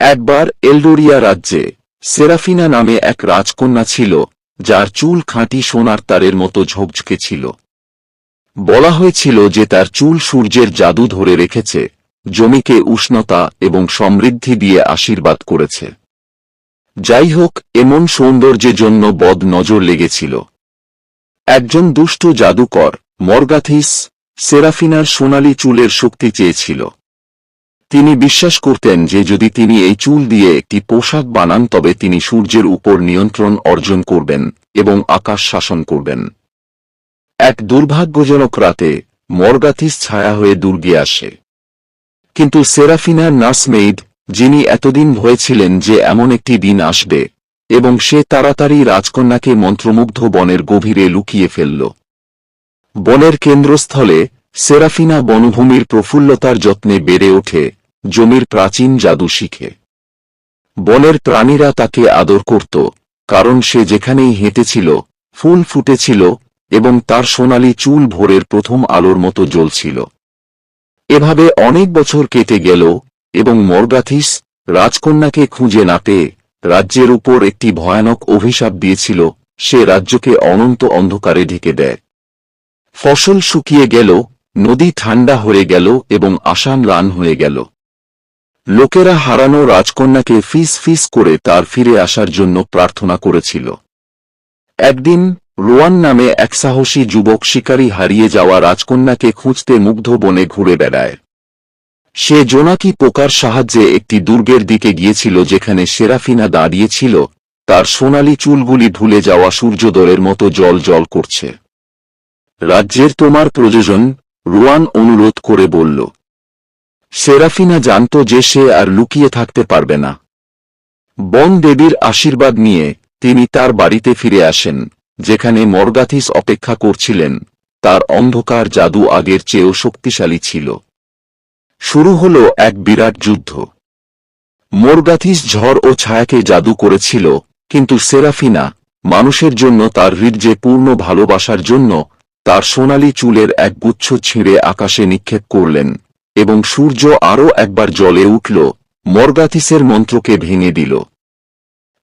একবার এলডোরিয়া রাজ্যে, সেরাফিনা নামে এক রাজকন্যা ছিল, যার চুল খাঁটি সোনার তারের মতো ঝকঝকে ছিল। বলা হয়েছিল যে তার চুল সূর্যের জাদু ধরে রেখেছে, জমিকে উষ্ণতা এবং সমৃদ্ধি দিয়ে আশীর্বাদ করেছে। যাই হোক এমন সৌন্দর্যের জন্য বদ নজর লেগেছিল। একজন দুষ্ট জাদুকর, মর্গাথিস, সেরাফিনার সোনালী চুলের শক্তি চেয়েছিল। তিনি বিশ্বাস করতেন যে যদি তিনি এই চুল দিয়ে একটি পোশাক বানান তবে তিনি সূর্যের উপর নিয়ন্ত্রণ অর্জন করবেন এবং আকাশ শাসন করবেন। এক দুর্ভাগ্যজনক রাতে মর্গাথিস ছায়া হয়ে দুর্গে আসে। কিন্তু সেরাফিনার নার্সমেইড যিনি এতদিন ভয়েছিলেন যে এমন একটি দিন আসবে, এবং সে তাড়াতাড়ি রাজকন্যাকে মন্ত্রমুগ্ধ বনের গভীরে লুকিয়ে ফেলল। বনের কেন্দ্রস্থলে সেরাফিনা বনভূমির প্রফুল্লতার যত্নে বেড়ে ওঠে জমির প্রাচীন জাদু শিখে। বনের প্রাণীরা তাকে আদর করত, কারণ সে যেখানেই হেঁটেছিল, ফুল ফুটেছিল এবং তার সোনালি চুল ভোরের প্রথম আলোর মতো জ্বলছিল। এভাবে অনেক বছর কেটে গেল এবং মর্গাথিস রাজকন্যাকে খুঁজে না পেয়ে রাজ্যের উপর একটি ভয়ানক অভিশাপ দিয়েছিল, সে রাজ্যকে অনন্ত অন্ধকারে ঢেকে দেয়। ফসল শুকিয়ে গেল, নদী ঠান্ডা হয়ে গেল এবং আসান রান হয়ে গেল। লোকেরা হারানো রাজকন্যাকে ফিস ফিস করে তার ফিরে আসার জন্য প্রার্থনা করেছিল। একদিন, রোয়ান নামে এক সাহসী যুবক শিকারী হারিয়ে যাওয়া রাজকন্যাকে খুঁজতে মুগ্ধ বনে ঘুরে বেড়ায়। সে জোনাকি পোকার সাহায্যে একটি দুর্গের দিকে গিয়েছিল যেখানে সেরাফিনা দাঁড়িয়েছিল, তার সোনালী চুলগুলি ভুলে যাওয়া সূর্যোদয়ের মতো জল জল করছে। রাজ্যের তোমার প্রযোজন, রোয়ান অনুরোধ করে বলল। সেরাফিনা জানত যে সে আর লুকিয়ে থাকতে পারবে না। বন দেবীর আশীর্বাদ নিয়ে তিনি তার বাড়িতে ফিরে আসেন, যেখানে মর্গাথিস অপেক্ষা করছিলেন, তার অন্ধকার জাদু আগের চেয়েও শক্তিশালী ছিল। শুরু হল এক বিরাট যুদ্ধ। মোরগাথিস ঝড় ও ছায়াকে জাদু করেছিল, কিন্তু সেরাফিনা মানুষের জন্য তার হৃদয়ে পূর্ণ ভালোবাসার জন্য তার সোনালি চুলের এক গুচ্ছ ছিঁড়ে আকাশে নিক্ষেপ করলেন। এবং সূর্য আরও একবার জলে উঠল মর্গাথিসের মন্ত্রকে ভেঙে দিল।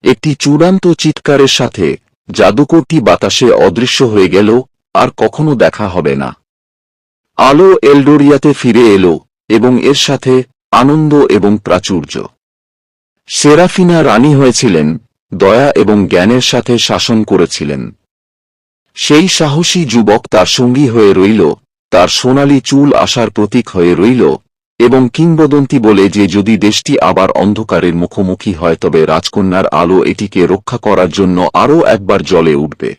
একটি চূড়ান্ত চিৎকারের সাথে জাদুকরটি বাতাসে অদৃশ্য হয়ে গেল, আর কখনো দেখা হবে না। আলো এলডোরিয়াতে ফিরে এলো, এবং এর সাথে আনন্দ এবং প্রাচুর্য। সেরাফিনা রানী হয়েছিলেন, দয়া এবং জ্ঞানের সাথে শাসন করেছিলেন। সেই সাহসী যুবক তার সঙ্গী হয়ে রইল তার সোনালি চুল আসার প্রতীক হয়ে রইল, এবং কিংবদন্তি বলে যে যদি দেশটি আবার অন্ধকারের মুখোমুখি হয় তবে রাজকন্যার আলো এটিকে রক্ষা করার জন্য আরও একবার জলে উঠবে।